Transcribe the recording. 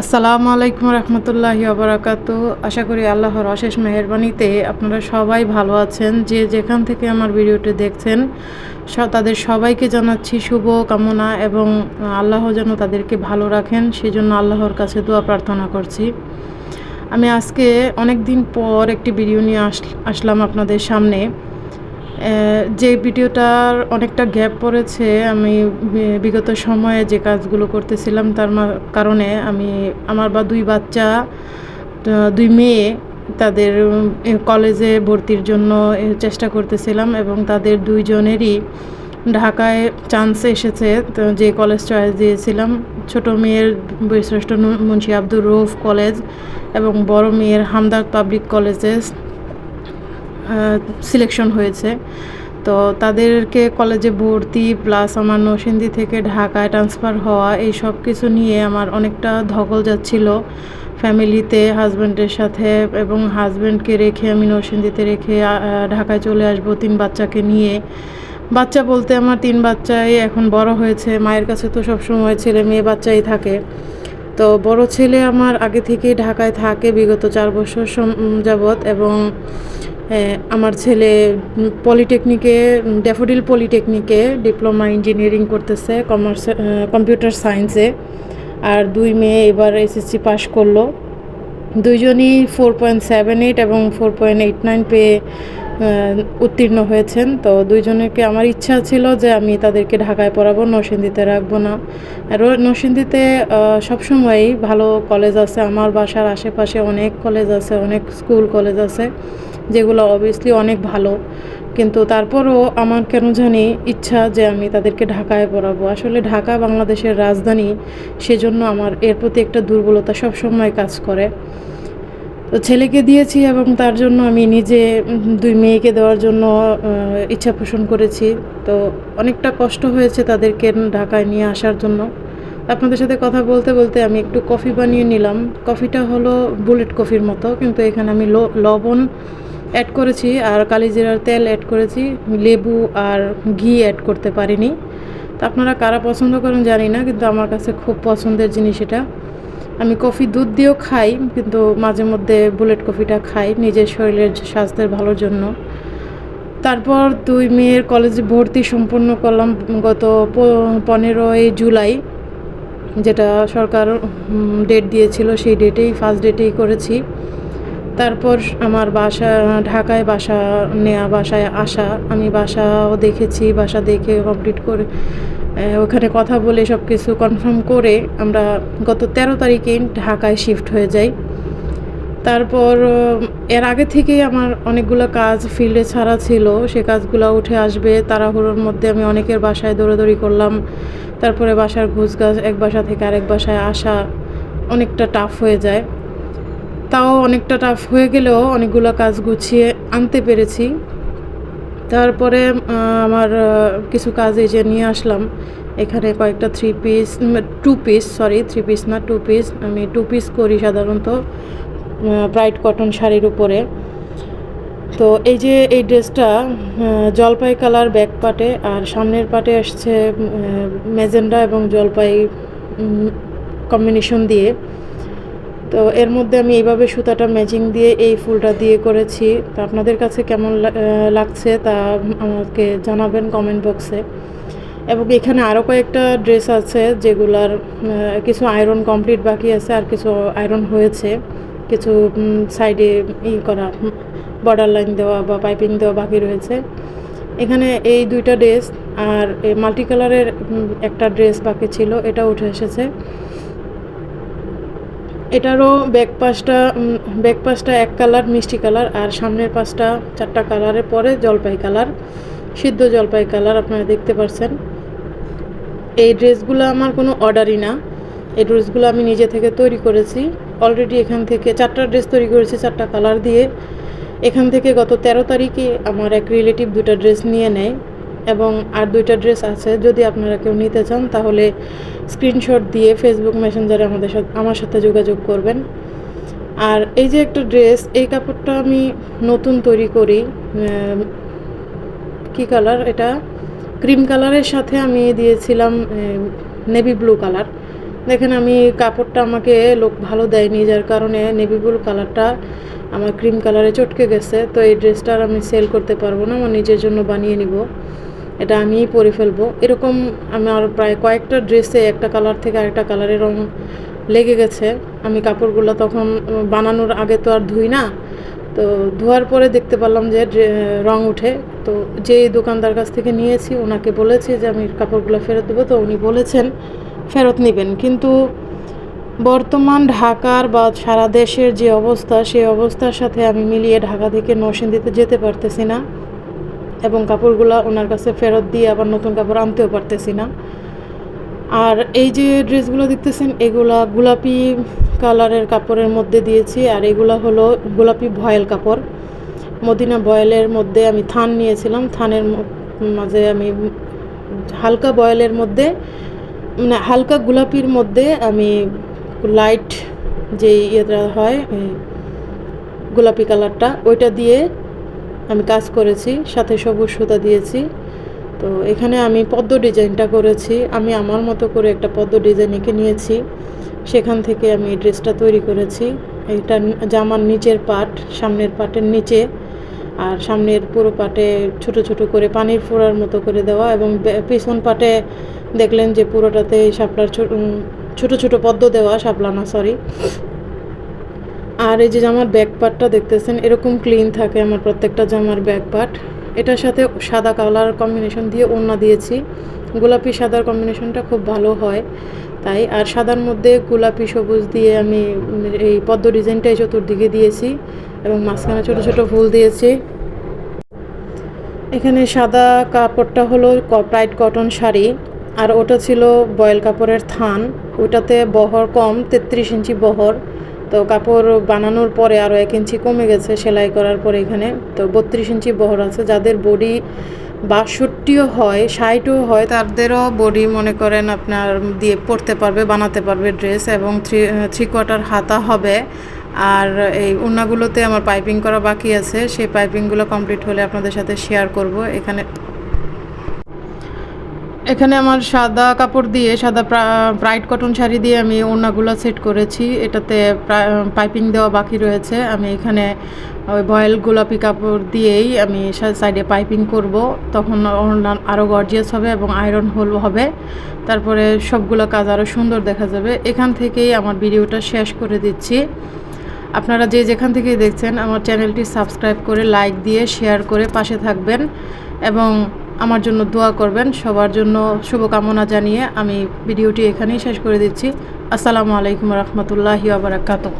আসসালামু আলাইকুম রহমতুল্লাহি আবরাকাত আশা করি আল্লাহর অশেষ মেহরবানিতে আপনারা সবাই ভালো আছেন। যে যেখান থেকে আমার ভিডিওটি দেখছেন তাদের সবাইকে জানাচ্ছি শুভ কামনা এবং আল্লাহ যেন তাদেরকে ভালো রাখেন, সেজন্য আল্লাহর কাছে দোয়া প্রার্থনা করছি। আমি আজকে অনেক দিন পর একটি ভিডিও নিয়ে আস, আসলাম আপনাদের সামনে। যে ভিডিওটার অনেকটা গ্যাপ পড়েছে, আমি বিগত সময়ে যে কাজগুলো করতেছিলাম, তার কারণে আমি আমার বা দুই বাচ্চা দুই মেয়ে, তাদের কলেজে ভর্তির জন্য চেষ্টা করতেছিলাম এবং তাদের দুইজনেরই ঢাকায় চান্স এসেছে যে কলেজ চয়েস দিয়েছিলাম। ছোট মেয়ের বীরশ্রেষ্ঠ নু- মুন্সি আব্দুর রৌফ কলেজ এবং বড় মেয়ের হামদার্দ পাবলিক কলেজে সিলেকশন হয়েছে। তো তাদেরকে কলেজে ভর্তি প্লাস আমার নরসিংদী থেকে ঢাকায় ট্রান্সফার হওয়া, এই সব কিছু নিয়ে আমার অনেকটা ধকল যাচ্ছিল। ফ্যামিলিতে হাজব্যান্ডের সাথে এবং হাজব্যান্ডকে রেখে আমি নরসিংদীতে রেখে ঢাকায় চলে আসব তিন বাচ্চাকে নিয়ে। বাচ্চা বলতে আমার তিন বাচ্চাই এখন বড় হয়েছে। মায়ের কাছে তো সব সময় ছেলে মেয়ে বাচ্চাই থাকে। তো বড় ছেলে আমার আগে থেকেই ঢাকায় থাকে, বিগত চার বছর যাবৎ এবং আমার ছেলে পলিটেকনিকে, ড্যাফোডিল পলিটেকনিকে ডিপ্লোমা ইঞ্জিনিয়ারিং করতেছে, কমার্স কম্পিউটার সায়েন্সে। আর দুই মেয়ে এবার এসএসসি পাশ করল। দুইজনই ফোর পয়েন্ট সেভেন এইট এবং ফোর পয়েন্ট এইট নাইন পেয়ে উত্তীর্ণ হয়েছেন। তো দুইজনেরকে আমার ইচ্ছা ছিল যে আমি তাদেরকে ঢাকায় পড়াবো, নরসিংদীতে রাখব না। আর নরসিংদীতে সবসময়ই ভালো কলেজ আছে। আমার বাসার আশেপাশে অনেক কলেজ আছে, অনেক স্কুল কলেজ আছে। যেগুলো অবভিয়াসলি অনেক ভালো। কিন্তু তারপরও আমার কেন জানি ইচ্ছা যে আমি তাদেরকে ঢাকায় পড়াবো। আসলে ঢাকা বাংলাদেশের রাজধানী, সেজন্য আমার এর প্রতি একটা দুর্বলতা সবসময় কাজ করে। তো ছেলেকে দিয়েছি এবং তার জন্য আমি নিজে দুই মেয়েকে দেওয়ার জন্য ইচ্ছা পোষণ করেছি। তো অনেকটা কষ্ট হয়েছে তাদেরকে ঢাকায় নিয়ে আসার জন্য। আপনাদের সাথে কথা বলতে বলতে আমি একটু কফি বানিয়ে নিলাম। কফিটা হলো বুলেট কফির মতো, কিন্তু এখানে আমি লবণ অ্যাড করেছি আর কালিজিরার তেল অ্যাড করেছি, লেবু আর ঘি অ্যাড করতে পারিনি। তো আপনারা কারা পছন্দ করেন জানি না, কিন্তু আমার কাছে খুব পছন্দের জিনিস এটা। আমি কফি দুধ দিয়েও খাই, কিন্তু মাঝে মধ্যে বুলেট কফিটা খাই নিজের শরীরের স্বাস্থ্যের ভালোর জন্য। তারপর দুই মেয়ের কলেজে ভর্তি সম্পূর্ণ করলাম গত পনেরোই জুলাই, যেটা সরকার ডেট দিয়েছিল, সেই ডেটেই ফার্স্ট ডেটেই করেছি। তারপর আমার বাসা, ঢাকায় বাসা নেওয়া বাসায় আসা, আমি বাসাও দেখেছি, বাসা দেখে কমপ্লিট করে ওখানে কথা বলে সব কিছু কনফার্ম করে আমরা গত তেরো তারিখে ঢাকায় শিফট হয়ে যাই। তারপর, এর আগে থেকেই আমার অনেকগুলো কাজ ফিল্ডে ছাড়া ছিল, সে কাজগুলো উঠে আসবে, তাড়াহুড়োর মধ্যে আমি অনেকের বাসায় দৌড়াদৌড়ি করলাম। তারপরে বাসার ঘুষ গাছ এক বাসা থেকে আরেক বাসায় আসা অনেকটা টাফ হয়ে যায়। তাও অনেকটা টাফ হয়ে গেলেও অনেকগুলো কাজ গুছিয়ে আনতে পেরেছি। তারপরে আমার কিছু কাজ এই যে নিয়ে আসলাম। এখানে কয়েকটা three piece two piece sorry three piece না টু পিস আমি টু পিস করি সাধারণত ব্রাইট কটন শাড়ির উপরে। তো এই যে এই ড্রেসটা জলপাই কালার ব্যাক পাটে আর সামনের পাটে আসছে মেজেন্ডা এবং জলপাই কম্বিনেশন দিয়ে। তো এর মধ্যে আমি এইভাবে সুতাটা ম্যাচিং দিয়ে এই ফুলটা দিয়ে করেছি। তো আপনাদের কাছে কেমন লাগছে তা আমাকে জানাবেন কমেন্ট বক্সে এবং এখানে আরও কয়েকটা ড্রেস আছে যেগুলার কিছু আয়রন কমপ্লিট বাকি আছে আর কিছু আয়রন হয়েছে। কিছু সাইডে ই করা বর্ডার লাইন দেওয়া বা পাইপিং দেওয়া বাকি রয়েছে। এখানে এই দুইটা ড্রেস আর মাল্টি কালারের একটা ড্রেস বাকি ছিল এটা উঠে এসেছে। এটারও ব্যাক পাশটা ব্যাক পাশটা এক কালার মিষ্টি কালার আর সামনের পাশটা চারটা কালারের পরে জলপাই কালার সিদ্ধ জলপাই কালার আপনারা দেখতে পাচ্ছেন এই ড্রেসগুলো আমার কোনো অর্ডারই না। এই ড্রেসগুলো আমি নিজে থেকে তৈরি করেছি। অলরেডি এখান থেকে চারটা ড্রেস তৈরি করেছি চারটা কালার দিয়ে। এখান থেকে গত তেরো তারিখে আমার এক রিলেটিভ দুইটা ড্রেস নিয়ে নেয়। এবং আর দুইটা ড্রেস আছে, যদি আপনারা কেউ নিতে চান, তাহলে স্ক্রিনশট দিয়ে ফেসবুক মেসেঞ্জারে আমাদের সাথে আমার সাথে যোগাযোগ করবেন। আর এই যে একটা ড্রেস, এই কাপড়টা আমি নতুন তৈরি করি কি কালার এটা? ক্রিম কালারের সাথে আমি দিয়েছিলাম নেভি ব্লু কালার। দেখেন, আমি কাপড়টা আমাকে লোক ভালো দেয়নি, যার কারণে নেভি ব্লু কালারটা আমার ক্রিম কালারে চটকে গেছে। তো এই ড্রেসটা আর আমি সেল করতে পারব না, আমার নিজের জন্য বানিয়ে নিব। এটা আমিই পরে ফেলব। এরকম আমার প্রায় কয়েকটা ড্রেসে একটা কালার থেকে আরেকটা কালারের রং লেগে গেছে। আমি কাপড়গুলো তখন বানানোর আগে তো আর ধুই না। তো ধোয়ার পরে দেখতে পারলাম যে রং উঠে। তো যে দোকানদার কাছ থেকে নিয়েছি, ওনাকে বলেছি যে আমি কাপড়গুলো ফেরত দেবো। তো উনি বলেছেন, ফেরত নেবেন। কিন্তু বর্তমান ঢাকার বা সারা দেশের যে অবস্থা, সেই অবস্থার সাথে আমি মিলিয়ে ঢাকা থেকে নরসিংদীতে যেতে পারতেছি না। এবং কাপড়গুলো ওনার কাছে ফেরত দিয়ে আবার নতুন কাপড় আনতেও পারতেছি না। আর এই যে ড্রেসগুলো দেখতেছেন, এগুলা গোলাপি কালারের কাপড়ের মধ্যে দিয়েছি, আর এগুলা হলো গোলাপি ভয়েল কাপড়। মদিনা বয়েলের মধ্যে আমি থান নিয়েছিলাম, থানের মাঝে আমি হালকা বয়েলের মধ্যে মানে হালকা গোলাপির মধ্যে আমি লাইট যে ইয়েটা হয় গোলাপি কালারটা, ওইটা দিয়ে আমি কাজ করেছি, সাথে সবুজ সুতা দিয়েছি। তো এখানে আমি পদ্ম ডিজাইনটা করেছি। আমি আমার মতো করে একটা পদ্ম ডিজাইন এঁকে নিয়েছি। সেখান থেকে আমি এই ড্রেসটা তৈরি করেছি। এটা জামার নিচের পাট, সামনের পাটের নিচে আর সামনের পুরো পাটে ছোট ছোট করে পানির ফোড়ার মতো করে দেওয়া এবং পিছন পাটে দেখলেন যে পুরোটাতে শাপলার ছোট ছোট পদ্ম দেওয়া শাপলা না সরি আর এই যে জামার ব্যাক পার্টটা দেখতেছেন, এরকম ক্লিন থাকে আমার প্রত্যেকটা জামার ব্যাক পার্ট এটার সাথে সাদা কালার কম্বিনেশন দিয়ে ওড়না দিয়েছি। গোলাপি সাদার কম্বিনেশনটা খুব ভালো হয় তাই। আর সাদার মধ্যে গোলাপি সবুজ দিয়ে আমি এই পদ্ম ডিজাইনটাই চতুর্দিকে দিয়েছি এবং মাঝখানে ছোট ছোট ফুল দিয়েছি। এখানে সাদা কাপড়টা হলো প্রাইড কটন শাড়ি আর ওটা ছিল বয়েল কাপড়ের থান। ওটাতে বহর কম, তেত্রিশ ইঞ্চি বহর। তো কাপড় বানানোর পরে আরও এক ইঞ্চি কমে গেছে সেলাই করার পরে এখানে। তো বত্রিশ ইঞ্চি বহর আছে। যাদের বডি বাষট্টিও হয়, ষাটও হয়, তাদেরও বডি মনে করেন আপনার দিয়ে পরতে পারবে, বানাতে পারবে ড্রেস এবং থ্রি থ্রি কোয়ার্টার হাতা হবে। আর এই ওড়নাগুলোতে আমার পাইপিং করা বাকি আছে। সেই পাইপিংগুলো কমপ্লিট হলে আপনাদের সাথে শেয়ার করব। এখানে এখানে আমার সাদা কাপড় দিয়ে, সাদা ব্রাইট কটন শাড়ি দিয়ে আমি ওড়নাগুলো সেট করেছি। এটাতে পাইপিং দেওয়া বাকি রয়েছে। আমি এখানে ওই বয়েল গোলাপি কাপড় দিয়েই আমি সাইডে পাইপিং করব। তখন ওড়না আরও গর্জিয়াস হবে এবং আয়রন হোল হবে। তারপরে সবগুলো কাজ আরও সুন্দর দেখা যাবে। এখান থেকেই আমার ভিডিওটা শেষ করে দিচ্ছি। আপনারা যে যেখান থেকে দেখছেন, আমার চ্যানেলটি সাবস্ক্রাইব করে লাইক দিয়ে শেয়ার করে পাশে থাকবেন। এবং আমার জন্য দোয়া করবেন, সবার জন্য শুভকামনা জানিয়ে আমি ভিডিওটি এখানেই শেষ করে দিচ্ছি। আসসালামু আলাইকুম রহমতুল্লাহি আবরাকাতু